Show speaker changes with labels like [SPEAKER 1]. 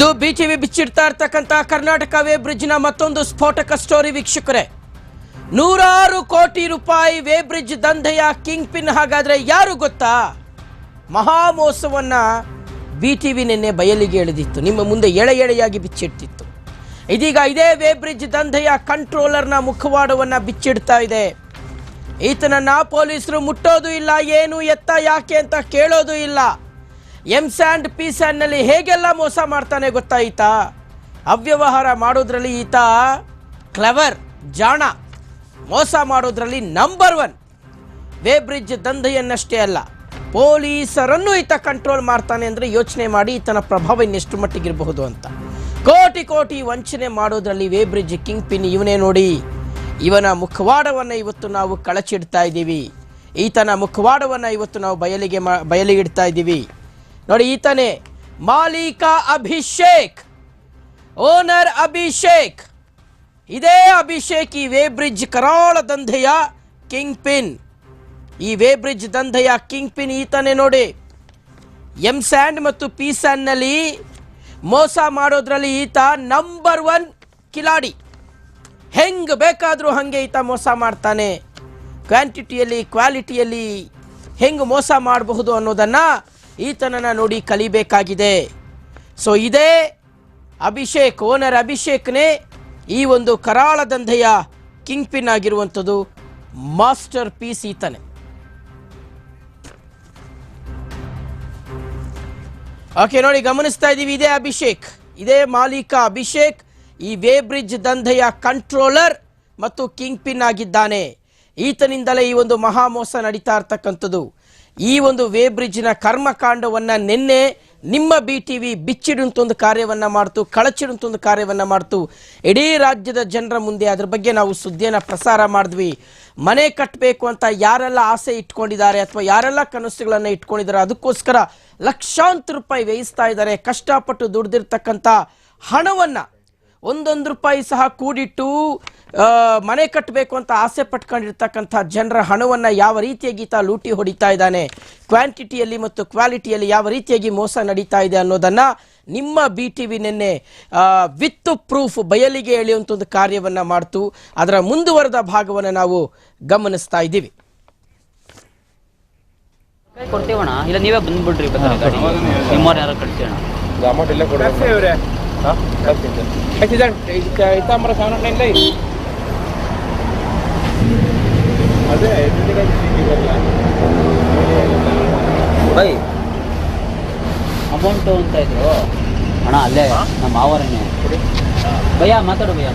[SPEAKER 1] ಇದು ಬಿಟಿವಿ ಬಿಚ್ಚಿಡ್ತಾ ಇರ್ತಕ್ಕಂಥ ಕರ್ನಾಟಕ ವೇ ಬ್ರಿಡ್ಜ್ನ ಮತ್ತೊಂದು ಸ್ಫೋಟಕ ಸ್ಟೋರಿ ವೀಕ್ಷಕರೇ. ನೂರಾರು ಕೋಟಿ ರೂಪಾಯಿ ವೇ ಬ್ರಿಡ್ಜ್ ದಂಧೆಯ ಕಿಂಗ್ ಪಿನ್ ಹಾಗಾದ್ರೆ ಯಾರು ಗೊತ್ತಾ? ಮಹಾಮೋಸವನ್ನ ಬಿ ಟಿ ವಿ ನಿನ್ನೆ ಬಯಲಿಗೆ ಎಳೆದಿತ್ತು. ನಿಮ್ಮ ಮುಂದೆ ಎಳೆ ಎಳೆಯಾಗಿ ಬಿಚ್ಚಿಡ್ತಿತ್ತು. ಇದೀಗ ಇದೇ ವೇ ಬ್ರಿಡ್ಜ್ ದಂಧೆಯ ಕಂಟ್ರೋಲರ್ನ ಮುಖವಾಡವನ್ನ ಬಿಚ್ಚಿಡ್ತಾ ಇದೆ. ಈತನನ್ನ ಪೊಲೀಸರು ಮುಟ್ಟೋದು ಇಲ್ಲ, ಏನು ಎತ್ತ ಯಾಕೆ ಅಂತ ಕೇಳೋದು ಇಲ್ಲ. ಎಂ ಸ್ಯಾಂಡ್ ಪಿ ಸ್ಯಾಂಡ್ನಲ್ಲಿ ಹೇಗೆಲ್ಲ ಮೋಸ ಮಾಡ್ತಾನೆ ಗೊತ್ತಾ ಈತ? ಅವ್ಯವಹಾರ ಮಾಡೋದ್ರಲ್ಲಿ ಈತ ಕ್ಲೆವರ್ ಜಾಣ. ಮೋಸ ಮಾಡೋದ್ರಲ್ಲಿ ನಂಬರ್ ಒನ್ ವೇ ಬ್ರಿಡ್ಜ್ ದಂಧೆಯನ್ನಷ್ಟೇ ಅಲ್ಲ, ಪೊಲೀಸರನ್ನು ಈತ ಕಂಟ್ರೋಲ್ ಮಾಡ್ತಾನೆ ಅಂದರೆ ಯೋಚನೆ ಮಾಡಿ ಈತನ ಪ್ರಭಾವ ಇನ್ನೆಷ್ಟು ಮಟ್ಟಿಗಿರಬಹುದು ಅಂತ. ಕೋಟಿ ಕೋಟಿ ವಂಚನೆ ಮಾಡೋದ್ರಲ್ಲಿ ವೇ ಬ್ರಿಡ್ಜ್ ಕಿಂಗ್ ಪಿನ್ ಇವನೇ ನೋಡಿ. ಇವನ ಮುಖವಾಡವನ್ನು ಇವತ್ತು ನಾವು ಕಳಚಿಡ್ತಾ ಇದ್ದೀವಿ. ಈತನ ಮುಖವಾಡವನ್ನು ಇವತ್ತು ನಾವು ಬಯಲಿಗೆ ಮಾ ಬಯಲಿಗಿಡ್ತಾ ಇದ್ದೀವಿ. ನೋಡಿ ಈತನೇ, ಮಾಲೀಕ ಅಭಿಷೇಕ್, ಓನರ್ ಅಭಿಷೇಕ್. ಇದೇ ಅಭಿಷೇಕ್ ಈ ವೇ ಬ್ರಿಡ್ಜ್ ಕರಾಳ ದಂಧೆಯ ಕಿಂಗ್ ಪಿನ್ ಈ ವೇ ಬ್ರಿಡ್ಜ್ ದಂಧೆಯ ಕಿಂಗ್ ಪಿನ್ ಈತನೇ ನೋಡಿ. ಎಂ ಸ್ಯಾಂಡ್ ಮತ್ತು ಪಿ ಸ್ಯಾಂಡ್ನಲ್ಲಿ ಮೋಸ ಮಾಡೋದ್ರಲ್ಲಿ ಈತ ನಂಬರ್ ಒನ್ ಕಿಲಾಡಿ. ಹೆಂಗ್ ಬೇಕಾದರೂ ಹಾಗೆ ಈತ ಮೋಸ ಮಾಡ್ತಾನೆ. ಕ್ವಾಂಟಿಟಿಯಲ್ಲಿ, ಕ್ವಾಲಿಟಿಯಲ್ಲಿ ಹೆಂಗ್ ಮೋಸ ಮಾಡಬಹುದು ಅನ್ನೋದನ್ನು ಈತನನ್ನು ನೋಡಿ ಕಲಿಬೇಕಾಗಿದೆ. ಸೊ ಇದೇ ಅಭಿಷೇಕ್, ಓನರ್ ಅಭಿಷೇಕ್ನೇ ಈ ಒಂದು ಕರಾಳ ದಂಧೆಯ ಕಿಂಗ್ ಪಿನ್ ಆಗಿರುವಂಥದ್ದು ಮಾಸ್ಟರ್ ಪೀಸ್ ಈತನೇ. ಓಕೆ ನೋಡಿ ಗಮನಿಸ್ತಾ ಇದ್ದೀವಿ, ಇದೇ ಅಭಿಷೇಕ್, ಇದೇ ಮಾಲೀಕ ಅಭಿಷೇಕ್, ಈ ವೇ ಬ್ರಿಡ್ಜ್ ದಂಧೆಯ ಕಂಟ್ರೋಲರ್ ಮತ್ತು ಕಿಂಗ್ ಪಿನ್ ಆಗಿದ್ದಾನೆ. ಈತನಿಂದಲೇ ಈ ಒಂದು ಮಹಾಮೋಸ ನಡೀತಾ ಇರ್ತಕ್ಕಂಥದ್ದು. ಈ ಒಂದು ವೇ ಬ್ರಿಡ್ಜ್ನ ಕರ್ಮಕಾಂಡವನ್ನು ನಿನ್ನೆ ನಿಮ್ಮ ಬಿ ಟಿ ವಿ ಬಿಚ್ಚಿಡುವಂಥ ಕಾರ್ಯವನ್ನು ಮಾಡ್ತು ಕಳಚಿಡುವಂಥ ಒಂದು ಕಾರ್ಯವನ್ನು ಮಾಡ್ತು. ಇಡೀ ರಾಜ್ಯದ ಜನರ ಮುಂದೆ ಅದ್ರ ಬಗ್ಗೆ ನಾವು ಸುದ್ದಿಯನ್ನು ಪ್ರಸಾರ ಮಾಡಿದ್ವಿ. ಮನೆ ಕಟ್ಟಬೇಕು ಅಂತ ಯಾರೆಲ್ಲ ಆಸೆ ಇಟ್ಕೊಂಡಿದ್ದಾರೆ ಅಥವಾ ಯಾರೆಲ್ಲ ಕನಸುಗಳನ್ನು ಇಟ್ಕೊಂಡಿದ್ದಾರೆ, ಅದಕ್ಕೋಸ್ಕರ ಲಕ್ಷಾಂತರ ರೂಪಾಯಿ ವ್ಯಯಿಸ್ತಾ ಇದ್ದಾರೆ. ಕಷ್ಟಪಟ್ಟು ದುಡ್ದಿರ್ತಕ್ಕಂಥ ಹಣವನ್ನು ಒಂದೊಂದು ರೂಪಾಯಿ ಸಹ ಕೂಡಿಟ್ಟು ಮನೆ ಕಟ್ಟಬೇಕು ಅಂತ ಆಸೆ ಪಟ್ಕೊಂಡಿರ್ತಕ್ಕಂಥ ಜನರ ಹಣವನ್ನು ಯಾವ ರೀತಿಯಾಗಿ ಈತ ಲೂಟಿ ಹೊಡಿತಾ ಇದ್ದಾನೆ ಕ್ವಾಂಟಿಟಿಯಲ್ಲಿ ಮತ್ತು ಕ್ವಾಲಿಟಿಯಲ್ಲಿ ಯಾವ ರೀತಿಯಾಗಿ ಮೋಸ ನಡೀತಾ ಇದೆ ಅನ್ನೋದನ್ನು ನಿಮ್ಮ ಬಿ ಟಿ ವಿ ನಿನ್ನೆ ವಿತ್ ಪ್ರೂಫ್ ಬಯಲಿಗೆ ಎಳೆಯುವಂಥ ಒಂದು ಕಾರ್ಯವನ್ನು ಮಾಡ್ತು ಅದರ ಮುಂದುವರೆದ ಭಾಗವನ್ನು ನಾವು ಗಮನಿಸ್ತಾ ಇದ್ದೀವಿ
[SPEAKER 2] ಕೈ ಕೊಡ್ತೀವಣ್ಣ ಇಲ್ಲ ನೀವೇ ಬಂದ್ಬಿಡ್ರಿ ನಿಮ್ಮವ್ರು ಯಾರು
[SPEAKER 3] ಅಮೌಂಟ್ ಎಲ್ಲ ಕೊಡ ಇತ್ತಾಂಬರ ಸೆವೆನ್ ನೈನ್ ಇಲ್ಲ
[SPEAKER 2] ಬೈ. ಅಮೌಂಟು ಅಂತ ಇದ್ರು. ಅಣ್ಣ ಅಲ್ಲೇ ನಮ್ಮ ಮಾವರನ್ನೇ. ಭಯ್ಯ ಮಾತಾಡು ಭಯ್ಯ